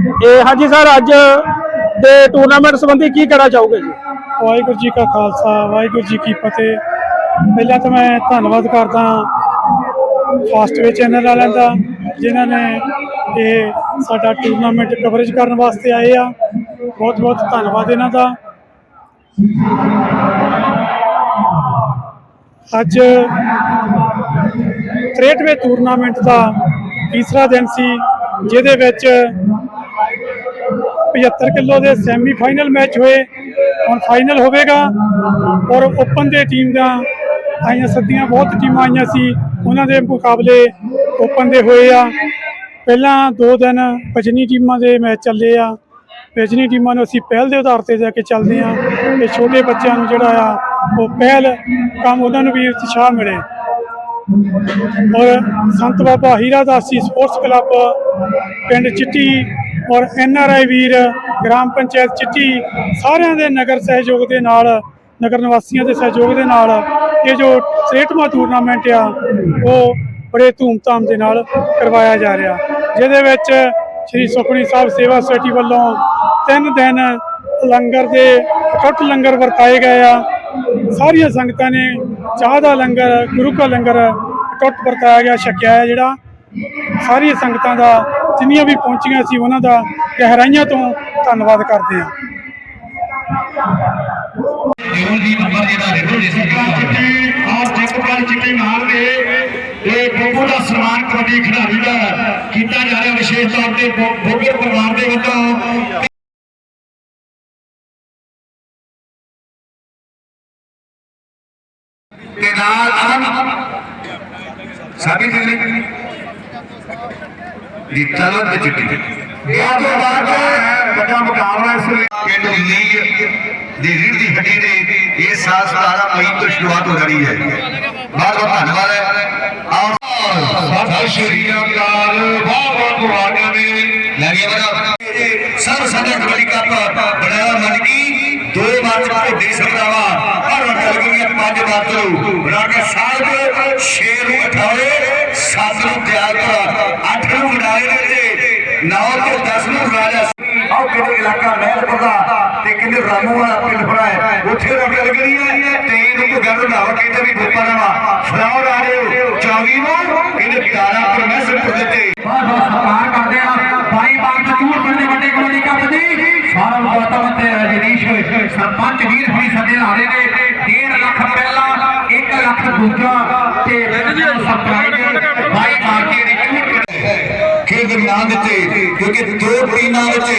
ਇਹ ਹਾਂਜੀ ਸਰ, ਅੱਜ ਦੇ ਟੂਰਨਾਮੈਂਟ ਸੰਬੰਧੀ ਕੀ ਕਹਿਣਾ ਚਾਹੋਗੇ ਜੀ? ਵਾਹਿਗੁਰੂ ਜੀ ਕਾ ਖਾਲਸਾ, ਵਾਹਿਗੁਰੂ ਜੀ ਕੀ ਫਤਿਹ। ਪਹਿਲਾਂ ਤਾਂ ਮੈਂ ਧੰਨਵਾਦ ਕਰਦਾ ਫਾਸਟਵੇ ਚੈਨਲ ਵਾਲਿਆਂ ਦਾ, ਜਿਨ੍ਹਾਂ ਨੇ ਇਹ ਸਾਡਾ ਟੂਰਨਾਮੈਂਟ ਕਵਰੇਜ ਕਰਨ ਵਾਸਤੇ ਆਏ ਆ। ਬਹੁਤ ਬਹੁਤ ਧੰਨਵਾਦ ਇਹਨਾਂ ਦਾ। ਅੱਜ 63ਵੇਂ ਟੂਰਨਾਮੈਂਟ ਦਾ ਤੀਸਰਾ ਦਿਨ ਸੀ, ਜਿਹਦੇ ਵਿੱਚ 75 ਕਿਲੋ ਦੇ ਸੈਮੀਫਾਈਨਲ ਮੈਚ ਹੋਏ। ਹੁਣ ਫਾਈਨਲ ਹੋਵੇਗਾ ਔਰ ਓਪਨ ਦੇ ਟੀਮ ਦਾ ਆਈਆਂ ਸੱਦੀਆਂ ਬਹੁਤ ਟੀਮਾਂ ਆਈਆਂ ਸੀ। ਉਹਨਾਂ ਦੇ ਮੁਕਾਬਲੇ ਓਪਨ ਦੇ ਹੋਏ ਆ। ਪਹਿਲਾਂ ਦੋ ਦਿਨ ਪਛਨੀ ਟੀਮਾਂ ਦੇ ਮੈਚ ਚੱਲੇ ਆ। ਪਛਨੀ ਟੀਮਾਂ ਨੂੰ ਅਸੀਂ ਪਹਿਲ ਦੇ ਆਧਾਰ ਤੇ ਜਾ ਕੇ ਚੱਲਦੇ ਆ। ਤੇ ਛੋਟੇ ਬੱਚਿਆਂ ਨੂੰ ਜਿਹੜਾ ਆ, ਉਹ ਪਹਿਲ ਕੰਮ ਉਹਨਾਂ ਨੂੰ ਵੀ ਉਤਸ਼ਾਹ ਮਿਲੇ। ਔਰ ਸੰਤ ਬਾਬਾ ਹੀਰਾ ਜੀ ਸਪੋਰਟਸ ਕਲੱਬ, ਪਿੰਡ ਚਿੱਟੀ ਔਰ ਐਨ ਆਰ ਆਈ ਵੀਰ, ਗ੍ਰਾਮ ਪੰਚਾਇਤ ਚਿੱਟੀ, ਸਾਰਿਆਂ ਦੇ ਨਗਰ ਸਹਿਯੋਗ ਦੇ ਨਾਲ, ਨਗਰ ਨਿਵਾਸੀਆਂ ਦੇ ਸਹਿਯੋਗ ਦੇ ਨਾਲ ਇਹ ਜੋ 63ਵਾਂ ਟੂਰਨਾਮੈਂਟ ਆ, ਉਹ ਬੜੇ ਧੂਮਧਾਮ ਦੇ ਨਾਲ ਕਰਵਾਇਆ ਜਾ ਰਿਹਾ। ਜਿਹਦੇ ਵਿੱਚ ਸ੍ਰੀ ਸੁਖਣੀ ਸਾਹਿਬ ਸੇਵਾ ਸੁਸਾਇਟੀ ਵੱਲੋਂ ਤਿੰਨ ਦਿਨ ਲੰਗਰ ਦੇ ਇਕੱਠ ਲੰਗਰ ਵਰਤਾਏ ਗਏ ਆ। ਸਾਰੀਆਂ ਸੰਗਤਾਂ ਨੇ ਚਾਹ ਦਾ ਲੰਗਰ, ਗੁਰੂ ਕਾ ਲੰਗਰ ਇਕੱਠ ਵਰਤਾਇਆ ਗਿਆ, ਛਕਿਆ ਹੈ ਜਿਹੜਾ, ਸਾਰੀਆਂ ਸੰਗਤਾਂ ਦਾ, ਜਿੰਨੀਆਂ ਵੀ ਪਹੁੰਚੀਆਂ ਸੀ ਉਹਨਾਂ ਦਾ ਗਹਿਰਾਈਆਂ ਤੋਂ ਧੰਨਵਾਦ ਕਰਦੇ ਹਾਂ। ਜੀ ਤਲਬ ਤੇ ਚਿੱਟੀ ਇਹ ਤੋਂ ਬਾਅਦ ਵੱਡਾ ਮੁਕਾਬਲਾ ਇਸ ਲਈ ਪਿੰਡ ਲੀਗ ਦੀ ਰੀੜ ਦੀ ਹੱਡੀ ਦੇ ਇਹ ਸਾਲ 17 ਮਈ ਤੋਂ ਸ਼ੁਰੂਆਤ ਹੋ ਰਹੀ ਹੈ ਬਹੁਤ ਬਹੁਤ ਧੰਨਵਾਦ ਹੈ ਆਓ ਸਤਿ ਸ਼੍ਰੀ ਅਕਾਲ ਬਾਬਾ ਤੁਹਾਡੇ ਨੇ ਲੱਗੇ ਬਣਾ ਸਭ ਸਾਡਾ ਕਬੱਡੀ ਕੱਪ ਬਣਾਇਆ ਮੰਨ ਕੀ ਦੋ ਵਾਰ ਤੇ ਦੇ ਸਕਦਾਵਾ ਪਰ ਚੱਲ ਗਈਆਂ ਪੰਜ ਵਾਰ ਤੋਂ ਬਣਾ ਕੇ ਸਾਹਿਬ 6 ਨੂੰ 18 7 ਨੂੰ 11 8 ਪਟਿਆਲੇ ਦੇ ਵਿੱਚ 9 ਤੋਂ 10 ਨੂੰ ਰਾਜਾ ਆਹ ਕਿਹੜੇ ਇਲਾਕਾ ਮਹਿਲਪੁਰ ਦਾ ਤੇ ਕਿੰਨੇ ਰਾਮੂ ਵਾਲਾ ਪਿੰਡ ਬਣਾਇਆ ਉੱਥੇ ਦਾ ਗੱਲ ਕਰੀ ਹੈ ਤੇ ਇਹਨੂੰ ਕੋ ਗੱਲ ਲਾਵਾ ਕਹਿੰਦੇ ਵੀ ਗੋਪਾ ਰਾਵਾ ਫਲਾਉ ਰਾਜੇ ਚੌਵੀ ਨੂੰ ਇਹਨੇ ਪਿਆਰਾ ਪਰਮੇਸ਼ਰ ਨੂੰ ਦਿੱਤੇ। ਬਹੁਤ ਬਹੁਤ ਸਤਿਕਾਰ ਕਰਦੇ ਆ। ਭਾਈ ਬਾਗ ਚੂਰ ਬੰਦੇ ਵੱਡੇ ਗੋਲੀ ਕੱਪ ਦੀ। ਸਾਰਾ ਵਾਤਾਵਰਨ ਤੇ ਰਜਨੀਸ਼ ਸਰਪੰਚ ਵੀਰ ਵੀ ਸਦੇ ਹਾਰੇ ਨੇ। 1.5 ਲੱਖ ਪਹਿਲਾ 1 ਲੱਖ ਦੂਜਾ। ਖੇਡ ਦਿੱਤੇ, ਕਿਉਂਕਿ ਦੋ ਟੀਮਾਂ ਵਿੱਚ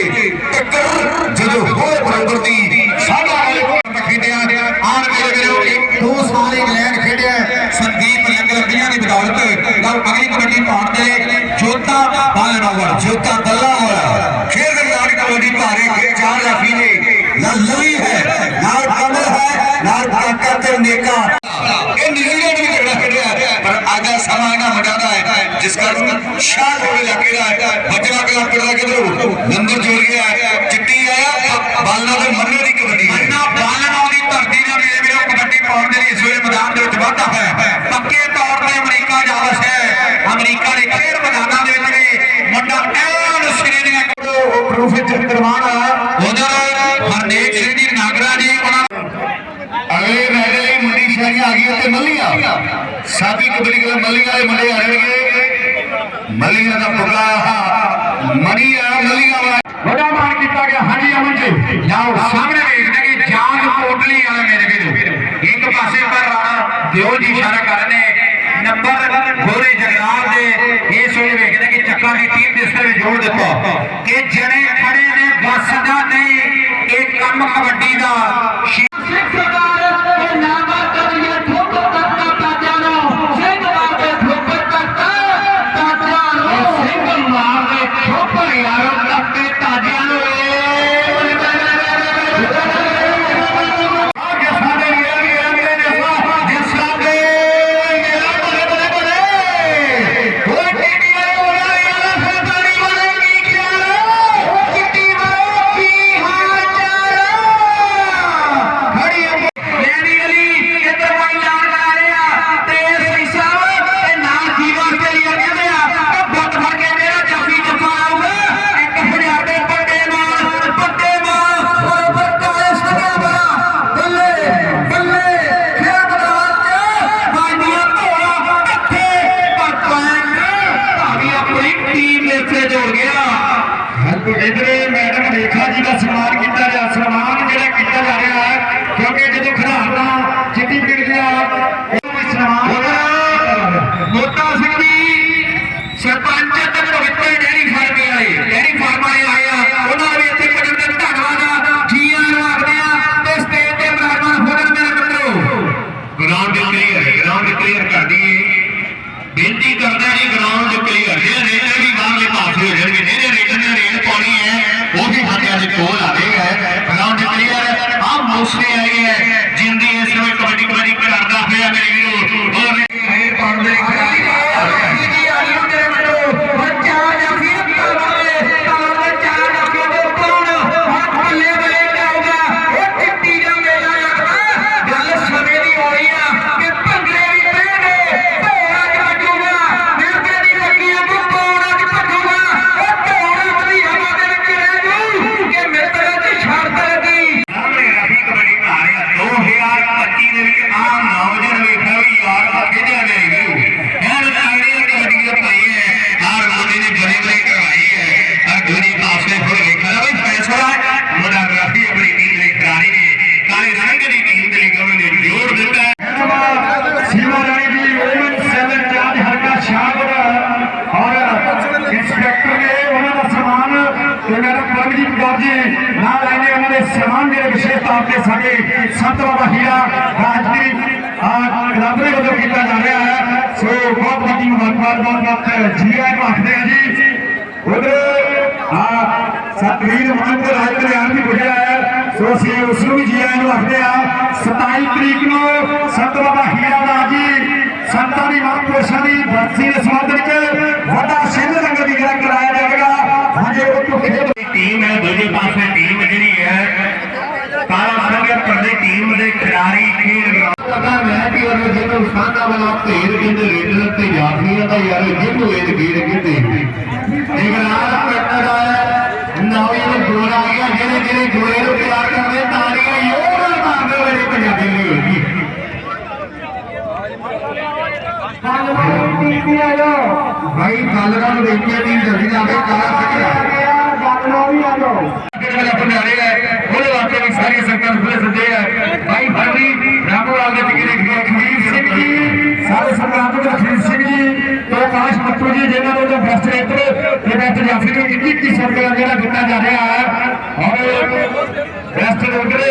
ਟੱਕਰ ਜਦੋਂ ਹੋਏ ਬਰਾਬਰ ਦੀ ਸਾਡਾ ਵਾਲੇ ਖੇਡਿਆ, ਆਣ ਵੇਲੇ ਕਰੋ ਦੋ ਸਾਲ ਇੰਗਲੈਂਡ ਖੇਡਿਆ, ਸੰਦੀਪ ਲੰਗਲੰਬੀਆਂ ਦੀ ਬਦੌਲਤ, ਲਓ ਅਗਲੀ ਕਬੱਡੀ ਪਾਉਣ ਦੇ ਜੋਤਾ ਬਾਲਨਾਵਰ ਜੋਤਾ ਦੱਲਾ ਵਾਲਾ ਖੇਡ ਮੈਦਾਨ ਕਬੱਡੀ ਭਾਰੇ ਖੇਡ ਚਾਰ ਰਾਫੀ ਨੇ ਨਾਲ ਲਵੀ ਹੈ ਨਾਲ ਕਮਲ ਹੈ ਨਾਲ ਕਾਕਾ ਤੇ ਨੇਕਾ ਇਹ ਨਿਊਜ਼ੀਲੈਂਡ ਵੀ ਝਗੜਾ ਖੇਡਿਆ ਪਰ ਅੱਜ ਦਾ ਸਮਾਂ ਇਹਨਾਂ ਮਜਾਦਾ ਹੈ ਜਿਸ ਕਾਰਨ ਸ਼ਾਹ ਕੋਲ ਇਲਾਕੇ ਦਾ ਬੱਚਾ ਕਲਾ ਪਿੰਡ ਕਿਧਰੋਂ? ਨੰਬਰ ਜੋੜ ਗਿਆ ਚਿੱਟੀ ਆਇਆ ਬਾਲਣਾ ਦੇ ਮੰਨੇ ਦੀ ਕਬੱਡੀ ਹੈ। ਨਾ ਬਾਲਣ ਦੀ ਧਰਤੀ ਦੇ ਮੇਰੇ ਵੀਰੋ ਕਬੱਡੀ ਪਾਉਣ ਦੇ ਲਈ ਇਸ ਵੇਲੇ ਮੈਦਾਨ ਦੇ ਵਿੱਚ ਵਾਧਾ ਹੈ। ਪੱਕੇ ਤੌਰ ਤੇ ਅਮਰੀਕਾ ਜਾ ਵਸਿਆ ਅਮਰੀਕਾ ਦੇ ਖੇਡ ਮੈਦਾਨਾਂ ਦੇ ਵਿੱਚ ਵੀ ਮੁੰਡਾ ਐਨ ਸਿਰੇ ਦੀਆਂ ਉਹ ਪ੍ਰੂਫ ਵਿੱਚ ਕਰਵਾਉਣ ਆਇਆ। ਉਧਰ ਹਰਨੇਕ ਸਿੰਘ ਜੀ ਨਾਗਰਾ ਜੀ ਉਹਨਾਂ ਅਗਲੇ ਮੈਚ ਲਈ ਮੁੰਡੀ ਸ਼ਹਿਰੀਆਂ ਆ ਗਈਆਂ ਤੇ ਮੱਲੀਆਂ। ਸਾਡੀ ਕਬੱਡੀ ਕਲੱਬ ਮੱਲੀਆਂ ਵਾਲੇ ਮੁੰਡੇ ਆ ਰਹੇ ਮੱਲੀਆਂ ਦਾ ਪੁਗਲਾ ਮਣੀ ਆ ਮੱਲੀਆਂ ਵਾਲਾ ਵੱਡਾ ਮਾਨ ਕੀਤਾ ਗਿਆ ਹਾਂਜੀ ਅਮਨ ਜੀ ਲਓ ਸਾਹਮਣੇ ਵੇਖਦੇ ਕਿ ਜਾਂਗ ਕੋਟਲੀ ਵਾਲੇ ਮੇਰੇ ਵੀਰੋ ਇੱਕ ਪਾਸੇ ਪਰ ਰਾਣਾ ਦਿਓ ਜੀ ਇਸ਼ਾਰਾ ਕਰ ਰਹੇ ਨੇ ਨੰਬਰ ਗੋਰੇ ਜਗਰਾਜ ਦੇ ਇਸ ਵੇਲੇ ਵੇਖਦੇ ਕਿ ਚੱਕਾ ਦੀ ਟੀਮ ਦੇ ਸਿਰ ਜੋੜ ਦਿੱਤਾ ਕਿ ਜਣੇ ਖੜੇ ਨੇ ਬਸ ਨਹੀਂ ਇਹ ਕੰਮ ਕਬੱਡੀ ਦਾ। ਮੁਬਾਰਕਬਾਦ ਬਹੁਤ ਜੀ ਆਇਆਂ ਨੂੰ ਆਖਦੇ ਆ ਜੀ। ਉਧਰ ਆ, ਸਤਵੀਰ ਮਾਨ ਰਾਜ ਕਲਿਆਣ ਦੀ ਬੁਝਿਆ ਹੈ। ਸੋ ਅਸੀਂ ਉਸ ਨੂੰ ਵੀ ਜੀ ਆਇਆਂ ਨੂੰ ਆਖਦੇ ਆ। 27 ਤਰੀਕ ਨੂੰ ਸੰਤ ਬਾਬਾ ਹੀਰਾ ਦਾ ਜੀ, ਸੰਤਾਂ ਦੀ ਮਹਾਂਪੁਰਸ਼ਾਂ ਦੀ ਬਰਸੀ ਦੇ ਸੰਬੰਧ ਵਿੱਚ ਵੱਡਾ ਸਿੰਘ ਲੰਗਰ ਦੀ ਗ੍ਰਹਿ ਕਰਾਇਆ ਜਾਵੇਗਾ ਹਜੇ ਉਹ ਤੋਂ ਖੇਡ ਟੀਮ ਹੈ ਦੂਜੇ ਪਾਸੇ ਟੀਮ ਜਿਹੜੀ ਹੈ ਕਾਲਾ ਸੰਗਤ ਪਰਦੇ ਟੀਮ ਦੇ ਖਿਡਾਰੀ ਖੇਡ ਪਤਾ ਮੈਂ ਕਿ ਸਾਡਾ ਵਾਲਾ ਢੇਰ ਕਹਿੰਦੇ ਰੇਡਰ ਤੇ ਜਾਫੀਆਂ ਦਾ ਯਾਰ ਜਿਹਨੂੰ ਇਹ ਗੀਰ ਕਹਿੰਦੇ? ਇੱਕ ਨਾਲ ਕੱਟਾ ਦਾ ਨੌਵੀਂ ਨੂੰ ਗੋਲ ਆ ਗਿਆ ਜਿਹੜੇ ਜਿਹੜੇ ਗੋਲੇ ਨੂੰ ਪਿਆਰ ਕਰਦੇ ਯੋਰ ਨਾਲ ਮਾਰਦੇ ਹੋਏ ਪੰਜਾਬੀ ਨਹੀਂ ਹੋਏਗੀ ਭਾਈ ਕਾਲਰਾ ਨੂੰ ਦੇਖਿਆ ਨਹੀਂ ਜਲਦੀ ਜਾਵੇ ਕਾਲਾ ਸਿੱਖਿਆ ਜਿਹੜੇ ਆਪਣੇ ਆਲੇ ਹੈ ਉਹਦੇ ਵਾਸਤੇ ਵੀ ਸਾਰੀਆਂ ਸੰਗਤਾਂ ਨੂੰ ਖੁੱਲੇ ਨੂੰ 21 21 ਰੁਪਏ ਜਿਹੜਾ ਦਿੱਤਾ ਜਾ ਰਿਹਾ ਹੈ। ਔਰ ਬੈਸਟ ਰੇਟਰ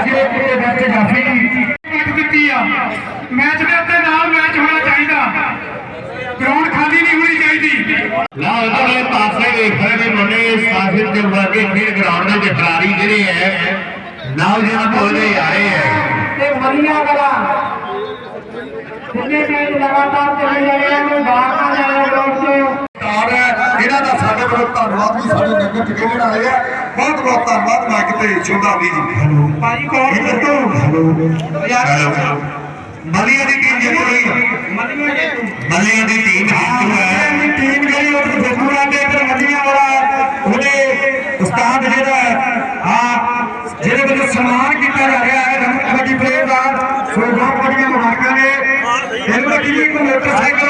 ਅਜੇ ਤੇ ਬੈਸਟ ਜਾਫੀ ਟੀਮ ਦਿੱਤੀ ਆ। ਮੈਚ ਦੇ ਉੱਤੇ ਨਾਲ ਮੈਚ ਹੋਣਾ ਚਾਹੀਦਾ। ਗਰਾਊਂਡ ਖਾਲੀ ਨਹੀਂ ਹੋਣੀ ਚਾਹੀਦੀ। ਨਾ ਉਧਰਲੇ ਪਾਸੇ ਵੇਖ ਰਹੇ ਨੇ ਮੁੰਡੇ ਸਾਹਿਬ ਦੇ ਵਰਗੇ ਖੇਡ ਗਰਾਊਂਡ ਦੇ ਖਿਡਾਰੀ ਜਿਹੜੇ ਹੈ ਨਾਲ ਜਿਹਨਾਂ ਬੋਲਦੇ ਆਏ ਹੈ। ਤੇ ਮਰੀਆਂ ਵਾਲਾ ਜਿੰਨੇ ਮੈਚ ਲਗਾਤਾਰ ਚੱਲੇ ਜਾ ਰਹੇ ਹਨ ਬਾਹਰ ਨਾ ਜਾਣਾ ਗਰਾਊਂਡ ਤੋਂ ਔਰ ਇਹਨਾਂ ਦਾ ਸਾਡੇ ਵੱਲੋਂ ਧੰਨਵਾਦ ਵੀ ਸਾਡੇ ਨਗਰ ਚ ਜਿਹੜਾ ਆਏ ਆ। ਬਹੁਤ ਬਹੁਤ ਧੰਨਵਾਦ ਮੈਂ ਕਿਤੇ ਚੁੰਦਾ ਵੀ ਜੀ ਹੈਲੋ। ਭਾਜੀ ਕੌਣ ਇੱਧਰ ਤੋਂ ਹੈਲੋ। ਯਾਰ ਮਲੀਆਂ ਦੀ ਟੀਮ ਜਿੱਤ ਰਹੀ ਹੈ ਮਰੀਆਂ ਜੇ ਤੂੰ ਮਲੀਆਂ ਦੀ ਟੀਮ ਜਿੱਤੂ ਹੈ ਦੀ ਟੀਮ ਜਿਹੜੀ ਉਹ ਫੇਸਬੁੱਕ ਦੇ ਇੱਧਰ ਮੱਲੀਆਂ ਵਾਲਾ ਉਹਦੇ ਉਸਤਾਦ ਜਿਹੜਾ ਆ ਜਿਹਦੇ ਵਿੱਚ ਸਨਮਾਨ ਕੀਤਾ ਜਾ ਰਿਹਾ ਹੈ ਰਮਨ ਕਬੱਡੀ ਪਲੇਅਰ ਦਾ। ਸੋ ਬਹੁਤ ਬੜੀਆਂ ਮੁਬਾਰਕਾਂ ਨੇ। ਇਹਨੂੰ ਟੀਮ ਨੂੰ ਮੋਟਰਸਾਈਕਲ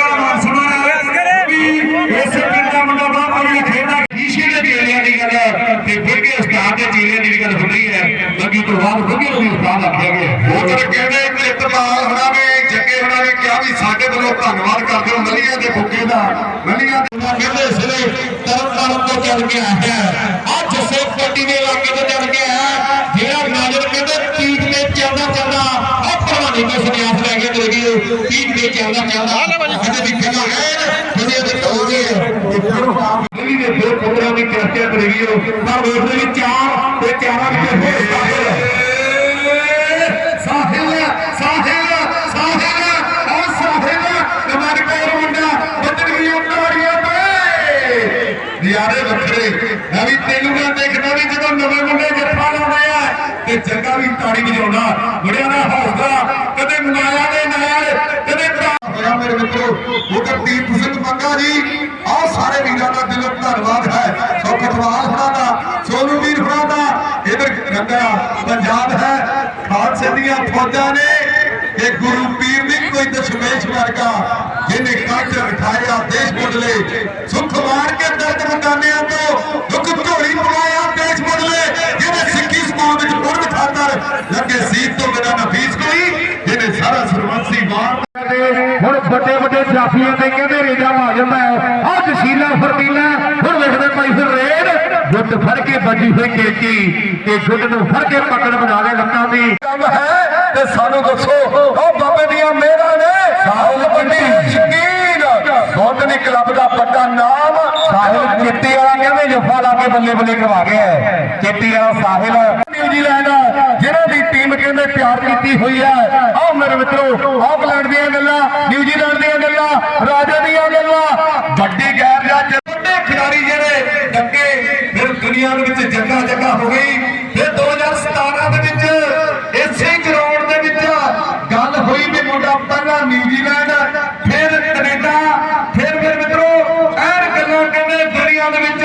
ਗੱਲ ਤੇ ਫਿਰ ਕੇ ਉਸਤਾਦ ਦੇ ਚੇਲਿਆਂ ਦੀ ਵੀ ਗੱਲ ਹੁੰਦੀ ਹੈ ਲੱਗੀ ਤੋਂ ਬਾਅਦ ਵਧੀਆ ਨੂੰ ਵੀ ਉਸਤਾਦ ਆਖਿਆ ਗਿਆ। ਉਹ ਤਾਂ ਕਹਿੰਦੇ ਕਿ ਇਤਬਾਲ ਹੋਣਾ ਵੀ ਜੱਗੇ ਹੋਣਾ ਵੀ ਕਿਹਾ ਵੀ ਸਾਡੇ ਵੱਲੋਂ ਧੰਨਵਾਦ ਕਰਦੇ ਹੋ ਮਲੀਆਂ ਦੇ ਬੁੱਕੇ ਦਾ ਮਲੀਆਂ ਦੇ ਨਾਲ ਕਹਿੰਦੇ ਸਿਰੇ ਤਰਨਤਾਰਨ ਤੋਂ ਚੱਲ ਕੇ ਆਇਆ ਆ ਜੱਸੇ ਪੱਟੀ ਦੇ ਇਲਾਕੇ ਤੋਂ ਚੱਲ ਕੇ ਆਇਆ ਜਿਹੜਾ ਨਾਜ਼ਰ ਕਹਿੰਦੇ ਪੀਕ ਤੇ ਚੱਲਦਾ ਚੱਲਦਾ ਆ ਭਲਵਾਨੀ ਤੋਂ ਸੰਨਿਆਸ ਲੈ ਕੇ ਚਲੇ ਗਏ। ਪੀਕ ਤੇ ਚੱਲਦਾ ਚੱਲਦਾ ਅਜੇ ਵੀ ਪਹਿਲਾਂ ਹੈ ਜਿਹੜੇ ਦੇ ਕੋਲਦੇ ਦਿੱਲੀ ਦੇ ਦੋ ਪੁੱਤਰਾਂ ਦੀ ਚਰਚਾ ਕਰੇਗੀ ਉਹ। ਪਰ ਵੇਖਦੇ ਵੀ ਚਾਰ, ਤੇ ਚਾਰਾਂ ਵਿੱਚ ਹੋਰ ਸਾਹਿਲ ਸਾਹਿਲ ਸਾਹਿਲ ਉਹ ਸਾਹਿਲ ਕਮਾਰ ਕੋਲ ਮੁੰਡਾ ਬੱਦਲੀਆਂ ਤਾੜੀਆਂ ਤੇ। ਨਿਆਰੇ ਵੱਖਰੇ, ਮੈਂ ਵੀ ਤੈਨੂੰ ਦੇਖਦਾ ਵੀ ਜਦੋਂ ਨਵੇਂ ਮੁੰਡੇ ਜੱਫਾ ਲਾਉਂਦੇ ਆ, ਤੇ ਜੱਗਾ ਵੀ ਤਾੜੀ ਵਜਾਉਂਦਾ। ਦਸ਼ਮੇਸ਼ ਵਰਗਾ ਜਿਹਨੇ ਕੱਟ ਉਠਾਇਆ ਦੇਸ਼ ਬਦਲੇ ਸੁਖ ਮਾਰ ਕੇ ਦਰਦ ਮਕਾਨਿਆਂ ਤੋਂ ਦੁੱਖ ਝੋਲੀ ਪਵਾਇਆ ਦੇਸ਼ ਬਦਲੇ ਜਿਹਨੇ ਸਿੱਖੀ ਸਕੂਲ ਵਿੱਚ ਪੁਰਬ ਖਾਤਰ ਲੱਗੇ ਸੀਤ ਤੋਂ ਬਿਨਾਂ ਨਫੀਸ ਕੋਈ ਜਿਹਨੇ ਸਾਰਾ ਸਰਵੰਸੀ ਮਾਰ ਹੁਣ ਵੱਡੇ ਵੱਡੇ ਜਾਫੀਆਂ ਤੇ ਕਹਿੰਦੇ ਰੇਜਾ ਆ ਜਾਂਦਾ ਹੈ ਆਹ ਜਸੀਲਾ ਫਰਦੀਲਾ ਹੁਣ ਵੇਖਦੇ ਭਾਈ ਫਿਰ ਰੇਡ ਗੁੱਟ ਫੜ ਕੇ ਵੱਜੀ ਹੋਈ ਕੇਕੀ ਤੇ ਗੁੱਟ ਨੂੰ ਫੜ ਕੇ ਪਕੜ ਬਣਾ ਲੈ ਲੱਤਾਂ ਦੀ ਕੰਮ ਹੈ ਤੇ ਸਾਨੂੰ ਦੱਸੋ ਉਹ ਬਾਬੇ ਦੀਆਂ ਮਿਹਰਾਂ ਨੇ ਸਾਹਿਲ ਪੰਡੀ ਸ਼ਕੀਨ ਕਲੱਬ ਦਾ ਵੱਡਾ ਨਾਮ ਸਾਹਿਲ ਚਿੱਟੀ ਵਾਲਾ ਕਹਿੰਦੇ ਜੱਫਾ ਲਾ ਕੇ ਬੱਲੇ ਬੱਲੇ ਕਰਵਾ ਗਿਆ ਚਿੱਟੀ ਵਾਲਾ ਸਾਹਿਲ। ਨਿਊਜ਼ੀਲੈਂਡ ਜਿਹਨਾਂ ਦੀ ਟੀਮ ਕਹਿੰਦੇ ਤਿਆਰ ਕੀਤੀ ਹੋਈ ਹੈ। ਆਓ ਮੇਰੇ ਮਿੱਤਰੋ ਆਕਲੈਂਡ ਦੀਆਂ ਗੱਲਾਂ, ਨਿਊਜ਼ੀਲੈਂਡ ਦੀਆਂ ਗੱਲਾਂ, ਰਾਜਾ ਦੀਆਂ ਗੱਲਾਂ। ਵੱਡੀ ਗੈਰ ਜੱਜ ਵੱਡੇ ਖਿਡਾਰੀ ਜਿਹੜੇ ਡੱਕੇ ਫਿਰ ਦੁਨੀਆ ਦੇ ਵਿੱਚ ਜੱਗਾ ਜੱਗਾ ਹੋ ਗਈ। ਫਿਰ 2017 ਦੇ ਵਿੱਚ ਇਸੇ ਗਰਾਊਂਡ ਦੇ ਵਿੱਚ ਗੱਲ ਹੋਈ ਵੀ ਮੁੰਡਾ ਪਹਿਲਾਂ ਨਿਊਜ਼ੀਲੈਂਡ ਫਿਰ ਕੈਨੇਡਾ ਫਿਰ ਫਿਰ ਮਿੱਤਰੋ ਐਨ ਗੱਲਾਂ ਕਹਿੰਦੇ ਦੁਨੀਆ ਦੇ ਵਿੱਚ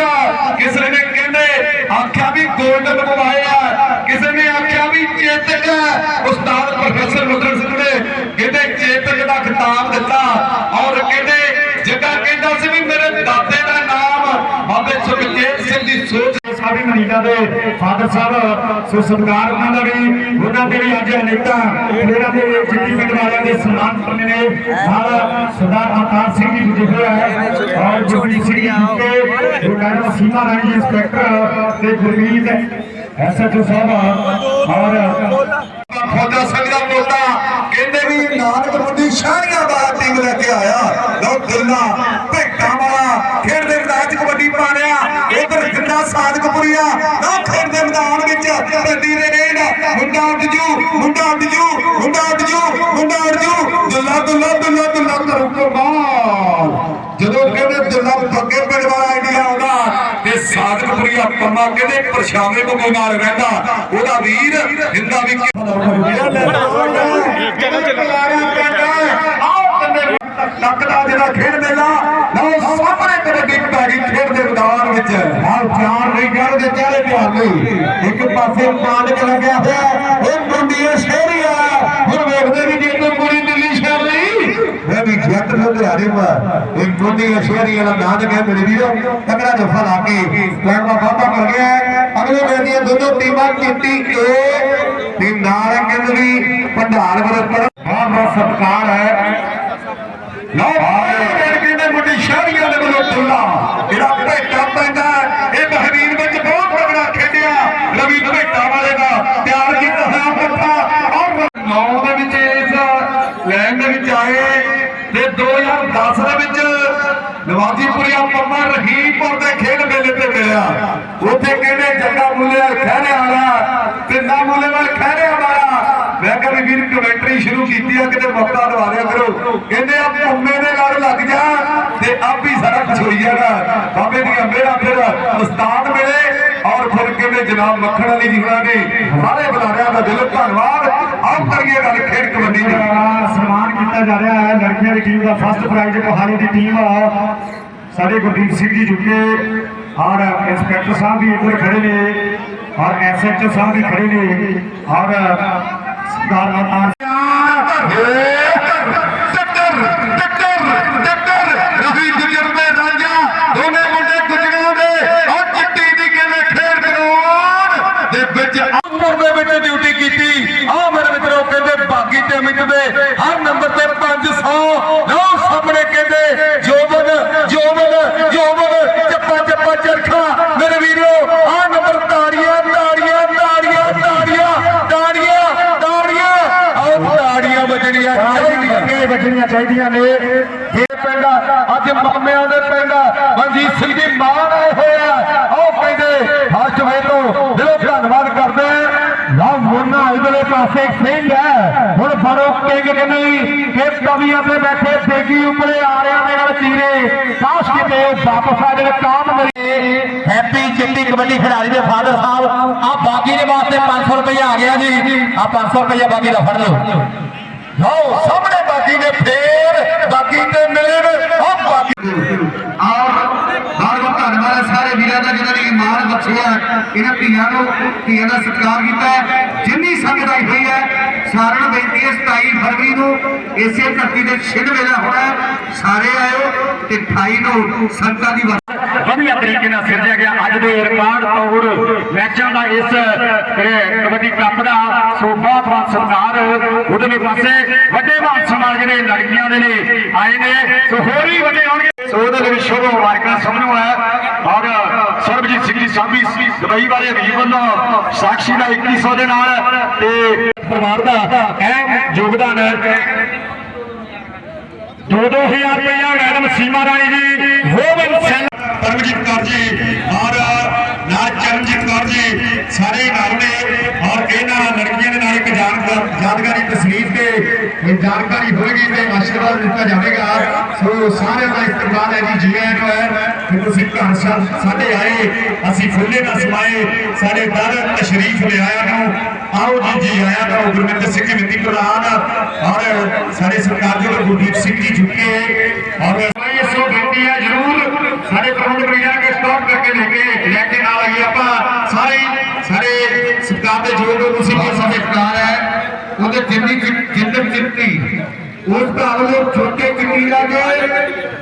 ਕਿਸੇ ਨੇ ਕਹਿੰਦੇ ਆਖਿਆ ਵੀ 골ਡਨ ਮੋਬਾਈਲ ਆ ਕਿਸੇ ਨੇ ਆਖਿਆ ਵੀ ਚੇਤਕ ਹੈ ਉਸਤਾਦ ਪ੍ਰੋਫੈਸਰ ਮੁਦਰ ਸਿੰਘ ਨੇ ਕਹਿੰਦੇ ਚੇਤਕ ਦਾ ਖਿਤਾਬ ਦਿੱਤਾ ਔਰ ਕਹਿੰਦੇ ਜੱਗਾ ਕਹਿੰਦਾ ਸੀ ਵੀ ਮੇਰੇ ਦਾਦੇ ਦਾ ਨਾਮ ਬਾਬੇ ਸੁਖਦੇਵ ਸਿੰਘ ਦੀ ਸੋਚ ਸਾਡੀ ਮਨੀਲਾ ਦੇ ਫਾਦਰ ਸਾਹਿਬ ਸੋ ਸਤਿਕਾਰ ਉਹਨਾਂ ਦਾ ਵੀ ਉਹਨਾਂ ਦੇ ਵੀ ਅੱਜ ਅਨੇਕਾਂ ਪਲੇਅਰਾਂ ਦੇ ਜਿੱਤੀ ਪਿੰਡ ਵਾਲਿਆਂ ਦੇ ਸਨਮਾਨ ਕਰਨੇ ਨੇ। ਨਾਲ ਸਰਦਾਰ ਅਵਤਾਰ ਸਿੰਘ ਜੀ ਪੁੱਜੇ ਹੋਏ ਹੈ ਔਰ ਜੁਗਨੀ ਸਿੰਘ ਜੀ ਕੇ ਮੈਡਮ ਸੀਮਾ ਰਾਣੀ ਇੰਸਪੈਕਟਰ ਤੇ ਗੁਰਮੀਤ ਐਸਐਚਓ ਸਾਹਿਬ ਔਰ ਖੋਜਾ ਸਿੰਘ ਦਾ ਪੋਤਾ ਕਹਿੰਦੇ ਵੀ ਨਾਨਕ ਮੁੰਡੀ ਸ਼ਾਹਰੀਆਂ ਵਾਲਾ ਟੀਮ ਲੈ ਕੇ ਆਇਆ ਲੋ ਦੁੱਲਾ ਭੇਟਾਂ ਵਾਲਾ ਖੇਡਦੇ ਮੈਦਾਨ ਚ ਕਬੱਡੀ ਪਾ ਰਿਹਾ ਉਧਰ ਜਿੰਦਾ ਸਾਦਕਪੁਰੀਆ ਲੋ ਖੇਡਦੇ ਮੈਦਾਨ ਵਿੱਚ ਭੱਡੀ ਦੇ ਰੇਡ ਮੁੰਡਾ ਉੱਡ ਜੂ ਮੁੰਡਾ ਉੱਡ ਜੂ ਮੁੰਡਾ ਉੱਡ ਜੂ ਮੁੰਡਾ ਉੱਡ ਜੂ। ਦੁੱਲਾ ਦੁੱਲਾ ਦੁੱਲਾ ਦੁੱਲਾ ਕਰੋ ਕਮਾਲ ਜਦੋਂ ਕਹਿੰਦੇ ਦੁੱਲਾ ਫੱਗੇ ਪਿੰਡ ਵਾਲਾ ਆਈਡੀਆ ਆਉਂਦਾ ਤੇ ਸਾਦਕਪੁਰੀਆ ਪੰਮਾ ਕਹਿੰਦੇ ਪਰਛਾਵੇਂ ਤੋਂ ਬਿਮਾਰ ਰਹਿੰਦਾ। ਉਹਦਾ ਵੀਰ ਜਿੰਦਾ ਵੀ ਲੱਕ ਦਾ ਜਿਹੜਾ ਖੇਡ ਮੇਲਾ ਲਓ ਸਾਹਮਣੇ ਕਬੱਡੀ ਪੈ ਗਈ ਖੇਡ ਦੇ ਮੈਦਾਨ ਵਿੱਚ ਆਹ ਚਾਰ ਰਿੰਗਾਂ ਦੇ ਚਿਹਰੇ ਤੇ ਆ ਗਈ ਇੱਕ ਪਾਸੇ ਮਾਲਕ ਲੱਗਿਆ ਹੋਇਆ ਉਹ ਮੁੰਡੀਆਂ ਸ਼ਹਿਰੀਆ ਹੁਣ ਵੇਖਦੇ ਵੀ ਜੇ ਕੋਈ ਪੂਰੀ ਦਿੱਲੀ ਸ਼ਹਿਰ ਨਹੀਂ ਮੈਂ ਵੀ ਜੱਟ ਲੁਧਿਆਣੇ ਮਾ ਇੱਕ ਗੁੱਡੀ ਸ਼ਹਿਰੀ ਵਾਲਾ ਨਾਂ ਮੇਰੇ ਵੀਰੋ ਤਗੜਾ ਜਫਾ ਲਾ ਕੇ ਟਾਈਮ ਦਾ ਵਾਅਦਾ ਕਰ ਗਿਆ ਹੈ। ਅਗਲੇ ਮੈਚ ਦੀਆਂ ਦੋਨੋਂ ਟੀਮਾਂ ਕੀਤੀ ਏ ਤੇ ਨਾਲ ਕਹਿੰਦੀ ਭੰਡਾਰ ਵਿਰੁੱਧ ਬਹੁਤ ਬਹੁਤ ਸਤਿਕਾਰ ਹੈ ਲਓ ਭਾਈ ਕਹਿੰਦੇ ਮੁੰਡੀ ਸ਼ਹਿਰੀਆਂ ਦੇ ਵੱਲੋਂ ਦੁੱਲਾ ਜਿਹੜਾ ਭੇਟਾ ਪੈਂਦਾ ਹੈ, ਇਹ ਬਹਰੀਨ ਵਿੱਚ ਬਹੁਤ ਤਗੜਾ ਖੇਡਿਆ ਰਵੀ ਭੇਟਾ ਵਾਲੇ ਦਾ ਤਿਆਰ ਕੀਤਾ ਹੋਇਆ ਪੱਠਾ ਔਰ ਨੌ ਦੇ ਵਿੱਚ ਇਸ ਲੈਂਡ ਦੇ ਵਿੱਚ ਆਏ ਤੇ 2010 ਦੇ ਵਿੱਚ ਨਵਾਜੀਪੁਰੀਆ ਪੰਮਾ ਰਹੀਮਪੁਰ ਦੇ ਖੇਡ ਮੇਲੇ ਤੇ ਮਿਲਿਆ ਉੱਥੇ ਕਹਿੰਦੇ ਜੱਗਾ ਮੁੱਲੇ ਖਹਿਰੇ ਵਾਲਾ ਤਿੰਨਾ ਮੁੱਲੇ ਨਾਲ ਖਹਿਰੇ ਵਾਲਾ ਮੈਂ ਕਿਹਾ ਵੀ ਵੀਰ ਕਮੈਂਟਰੀ ਸ਼ੁਰੂ ਕੀਤੀ ਆ ਕਿਤੇ ਮੌਕਾ ਦਵਾ ਦਿਆ ਕਰੋ ਕਹਿੰਦੇ ਆ ਪੰਮੇ ਦੇ ਨਾਲ ਲੱਗ ਜਾ ਤੇ ਆਪ ਹੀ ਸਾਰਾ ਕੁਝ ਹੋਈ ਜਾਣਾ ਬਾਬੇ ਦੀਆਂ ਮੇਰਾ ਫਿਰ ਉਸਤਾਦ ਮਿਲੇ ਔਰ ਫਿਰ ਕਹਿੰਦੇ ਜਨਾਬ ਮੱਖਣ ਵਾਲੀ ਜੀ ਹੋਣਾ ਨੇ ਸਾਰੇ ਬੁਲਾਰਿਆਂ ਦਾ ਦਿਲੋਂ ਧੰਨਵਾਦ। ਆਓ ਕਰੀਏ ਗੱਲ ਖੇਡ ਕਬੱਡੀ ਦੀ। ਸਨਮਾਨ ਕੀਤਾ ਜਾ ਰਿਹਾ ਹੈ। ਲੜਕੀਆਂ ਦੀ ਟੀਮ ਦਾ ਫਸਟ ਪ੍ਰਾਈਜ਼ ਕੋਹਾਲੀ ਦੀ ਟੀਮ ਸਾਡੇ ਗੁਰਦੀਪ ਸਿੰਘ ਜੀ ਜੁਕੇ ਔਰ ਇੰਸਪੈਕਟਰ ਸਾਹਿਬ ਵੀ ਇੱਧਰ ਖੜੇ ਨੇ ਔਰ ਐਸਐਚਓ ਸਾਹਿਬ ਵੀ ਖੜੇ ਨੇ ਔਰ ਸਰਦਾਰ ਅਵਤਾਰ ਟੱਕਰ ਟੱਕਰ ਟੱਕਰ ਰਵੀ ਗੁਜਰ ਦੇ ਰਾਜਾ ਦੋਨੇ ਮੁੰਡੇ ਗੁਜਰਾਂ ਦੇ ਔਰ ਚਿੱਟੀ ਦੀ ਕਿਵੇਂ ਖੇਡ ਗਰਾਊਂਡ ਦੇ ਵਿੱਚ ਅੰਮ੍ਰਿਤਸਰ ਦੇ ਵਿੱਚ ਡਿਊਟੀ ਕੀਤੀ ਆ ਮੇਰੇ ਮਿੱਤਰੋ ਕਹਿੰਦੇ ਬਾਗੀ ਤੇ ਮਿੰਟ ਦੇ ਹਰ ਨੰਬਰ ਤੇ 500 ਲਓ ਸਾਹਮਣੇ ਕਹਿੰਦੇ ਜੋਬਨ ਜੋਬਨ ਜੋਬਨ ਚੱਪਾ ਚੱਪਾ ਚਰਖਾ ਮੇਰੇ ਵੀਰੋ ਆ ਨੰਬਰ ਤਾੜੀਆਂ ਤਾੜੀਆਂ ਤਾੜੀਆਂ ਤਾੜੀਆਂ ਤਾੜੀਆਂ ਤਾੜੀਆਂ ਆਓ ਤਾੜੀਆਂ ਵੱਜਣੀਆਂ ਚਾਹੀਦੀਆਂ ਅੱਗੇ ਵੱਜਣੀਆਂ ਚਾਹੀਦੀਆਂ ਨੇ ਇਹ ਪਿੰਡ ਅੱਜ ਮਾਮਿਆਂ ਦੇ ਪਿੰਡ ਸਿੰਘ ਦੀ ਮਾਂ ਆਏ ਹੋਏ ਆ ਉਹ ਕਹਿੰਦੇ ਹੱਥ ਵੇ ਤੋਂ ਦਿਲੋਂ ਧੰਨਵਾਦ ਕਰਦੇ ਲਓ ਮੁੰਨਾ ਇਧਰਲੇ ਪਾਸੇ ਸਿੰਘ ਹੈ। ਹੁਣ ਫੜੋ ਕਿੰਗ ਨਹੀਂ? ਕਿ ਕਵੀਆਂ ਤੇ ਬੈਠੇ ਬੇਗੀ ਉੱਪਰੇ ਆ ਰਿਆਂ ਦੇ ਨਾਲ ਚੀਰੇ। ਕਾਸ਼ ਕਿਤੇ ਉਹ ਵਾਪਸ ਆ ਜਿਹੜੇ ਕਾਮ ਮੇਰੇ? ਹੈਪੀ ਚਿੱਟੀ ਕਬੱਡੀ ਖਿਡਾਰੀ ਦੇ ਫਾਦਰ ਸਾਹਿਬ ਆ ਬਾਗੀ ਦੇ ਵਾਸਤੇ 500 ਰੁਪਏ ਆ ਗਿਆ ਜੀ। ਆ 500 ਰੁਪਏ ਬਾਗੀ ਦਾ ਫੜ ਲਓ। ਲਓ ਸਾਹਮਣੇ ਬਾਗੀ ਨੇ ਫੇਰ ਬਾਗੀ ਤੇ ਮਿਲੇ ਨੇ ਉਹ ਬਾਗੀ ਔਰ ਬਹੁਤ ਬਹੁਤ ਧੰਨਵਾਦ ਹੈ ਸਾਰੇ ਵੀਰਾਂ ਦਾ ਜਿਨ੍ਹਾਂ ਨੇ ਇਮਾਨ ਬਖਸ਼ਿਆ ਇਹਨਾਂ ਧੀਆਂ ਨੂੰ, ਧੀਆਂ ਦਾ ਸਤਿਕਾਰ ਕੀਤਾ ਹੈ। ਜਿੰਨੀ ਸੰਗਤ ਆਈ ਹੋਈ ਹੈ, ਸਾਰਿਆਂ ਬੇਨਤੀ ਹੈ 27 ਫਰਵਰੀ ਨੂੰ ਇਸੇ ਧਰਤੀ ਦੇ ਛਿੰਨ ਵੇਲਾ ਹੋਣਾ ਸਾਰੇ ਆਇਓ ਤੇ 28 ਨੂੰ ਸੰਗਤਾਂ ਦੀ ਵਰ- ਵਧੀਆ ਤਰੀਕੇ ਨਾਲ ਸਿਰਜਿਆ ਗਿਆ। ਅੱਜ ਦੇ ਰਿਕਾਰਡ ਤੋੜ ਮੈਚਾਂ ਦਾ ਇਸ ਕਬੱਡੀ ਕੱਪ ਦਾ ਸੋ ਬਹੁਤ ਬਹੁਤ ਸਤਿਕਾਰ ਉਹਦੇ ਪਾਸੇ ਵੱਡੇ ਮਾਨ ਸਨਮਾਨ ਜਿਹੜੇ ਲੜਕੀਆਂ ਦੇ ਨੇ ਆਏ ਨੇ। ਸੋ ਹੋਰ ਵੀ ਵੱਡੇ ਹੋਣਗੇ ਸੋ ਉਹਦੇ ਲਈ ਸ਼ੁਭ ਮੁਬਾਰਕਾਂ ਸਭ ਨੂੰ ਹੈ। ਔਰ ਸਰਬਜੀਤ ਸਿੰਘ ਜੀ ਸਾਬੀ ਦੁਬਈ ਵਾਲੇ ਵੀਰ ਵੱਲੋਂ ਸਾਖੀ ਦਾ 2100 ਦੇ ਨਾਲ ਤੇ ਪਰਿਵਾਰ ਦਾ ਅਹਿਮ ਯੋਗਦਾਨ ਹੈ। 2-2000 ਰੁਪਇਆ ਮੈਡਮ ਸੀਮਾ ਰਾਣੀ ਜੀ ਹੋਵਨ ਸੈਲ ਕੌਰ ਜੀ, ਔਰ ਨਾਲ ਚਰਨਜੀਤ ਕੌਰ ਜੀ, ਸਾਰੇ ਨਾਲ ਨੇ। ਔਰ ਇਹਨਾਂ ਲੜਕੀਆਂ ਦੇ ਨਾਲ ਇੱਕ ਯਾਦਗਾਰੀ ਤਸਵੀਰ ਤੇ ਜਾਣਕਾਰੀ ਹੋਏਗੀ ਤੇ ਆਸ਼ੀਰਵਾਦ ਦਿੱਤਾ ਜਾਵੇਗਾ। ਸੋ ਸਾਰਿਆਂ ਦਾ ਇਸਤਮਾਲ ਹੈ ਜੀ ਜੀ ਆਇਆਂ ਨੂੰ ਹੈ ਕਿ ਤੁਸੀਂ ਘਰ ਸਾਡੇ ਆਏ, ਅਸੀਂ ਫੁੱਲੇ ਨਾ ਸਮਾਏ, ਸਾਡੇ ਦਰ ਤਸ਼ਰੀਫ ਲਿਆਇਆ ਨੂੰ, ਆਓ ਜੀ ਜੀ ਆਇਆਂ ਨੂੰ, ਗੁਰਮਿੰਦਰ ਸਿੰਘ ਜੀ ਮਿੰਦੀ ਪ੍ਰਧਾਨ, ਔਰ ਸਾਡੇ ਸਰਕਾਰ ਸਰਕਾਰਯੋਗ ਗੁਰਦੀਪ ਸਿੰਘ ਜੀ ਝੁਕੇ, ਔਰ ਇਹ ਸੋ ਬੇਨਤੀ ਹੈ ਜਰੂਰ ਸਾਡੇ ਪ੍ਰਬੰਧ ਕਮੇਟੀ ਕਰਕੇ ਲੈ ਕੇ ਲੈ ਕੇ ਨਾਲ ਆਈਏ ਆਪਾਂ। ਸਾਰੇ ਸਾਰੇ ਸਰਕਾਰ ਦੇ ਜੋਗ ਤੁਸੀਂ ਬਹੁਤ ਸਾਡੇ ਸਰਕਾਰ ਹੈ। ਉਹਦੇ ਜਿੰਨੀ ਜਿੰਦਕ ਜਿੰਤੀ ਉਸ ਦਾ ਵੱਲੋਂ ਛੋਟੇ ਕਿੱਟੀ ਲਾ ਕੇ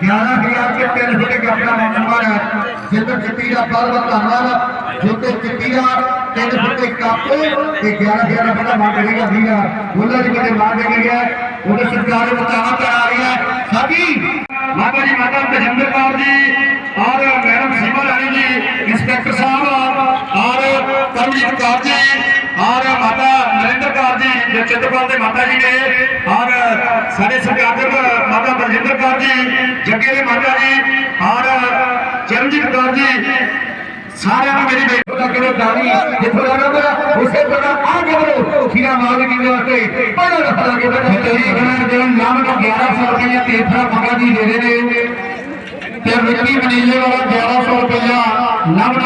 11000 ਕੇ ਤਿੰਨ ਫੁੱਟ ਕੇ ਆਪਣਾ ਮੰਗਵਾ ਹੈ। ਕਿੱਟੀ ਦਾ ਬਹੁਤ ਬਹੁਤ ਧੰਨਵਾਦ ਛੋਟੇ ਕਿੱਟੀ ਦਾ ਤਿੰਨ ਫੁੱਟ ਕੱਪ ਤੇ 11 11 ਫੁੱਟ ਦਾ ਮੰਗ ਲੇਗਾ ਵੀਰਾ ਉਹਨਾਂ ਦੀ ਬੜੇ ਮੰਗ ਹੈਗੀ ਹੈ, ਉਹਦੇ ਸਰਕਾਰ ਨੂੰ ਬਤਾਵਾ ਕਰਾ ਰਹੀ ਹੈ। ਸਾਡੀ ਮਾਤਾ ਜੀ ਮਾਤਾ ਤਜਿੰਦਰ ਕੌਰ ਜੀ ਚਿੱਤਪਾਲ ਦੇ ਮਾਤਾ ਜੀ ਨੇ ਔਰ ਸਾਡੇ ਸਰਕਾਰਜਕ ਮਾਤਾ ਬਲਜਿੰਦਰ ਕੌਰ ਜੀ, ਜੱਗੇ ਦੇ ਮਾਤਾ ਜੀ ਔਰ ਚਰਨਜੀਤ ਕੌਰ ਜੀ, ਸਾਰਿਆਂ ਨੂੰ ਮੇਰੀ ਬੇਨਤੀ ਹੈ ਕਿ ਦਾਨੀ ਜਿੱਥੋਂ ਦਾ ਨੰਬਰ ਉਸੇ ਤਰ੍ਹਾਂ ਆ ਗਏ ਖੀਰਾ ਮਾਲ ਕੀ ਵਾਸਤੇ ਪਹਿਲਾਂ ਰੱਖ ਲਾਂਗੇ ਬੈਠੇ। ਤੇਰੀ ਗਣਾ ਦੇ ਨਾਮ ਤੋਂ 1100 ਰੁਪਏ ਤੀਸਰਾ ਮੰਗਾ ਜੀ ਦੇ ਰਹੇ ਨੇ। ਤੇ ਮਿੱਟੀ ਮਨੀਲੇ ਵਾਲਾ 1100 ਰੁਪਇਆ ਨਵ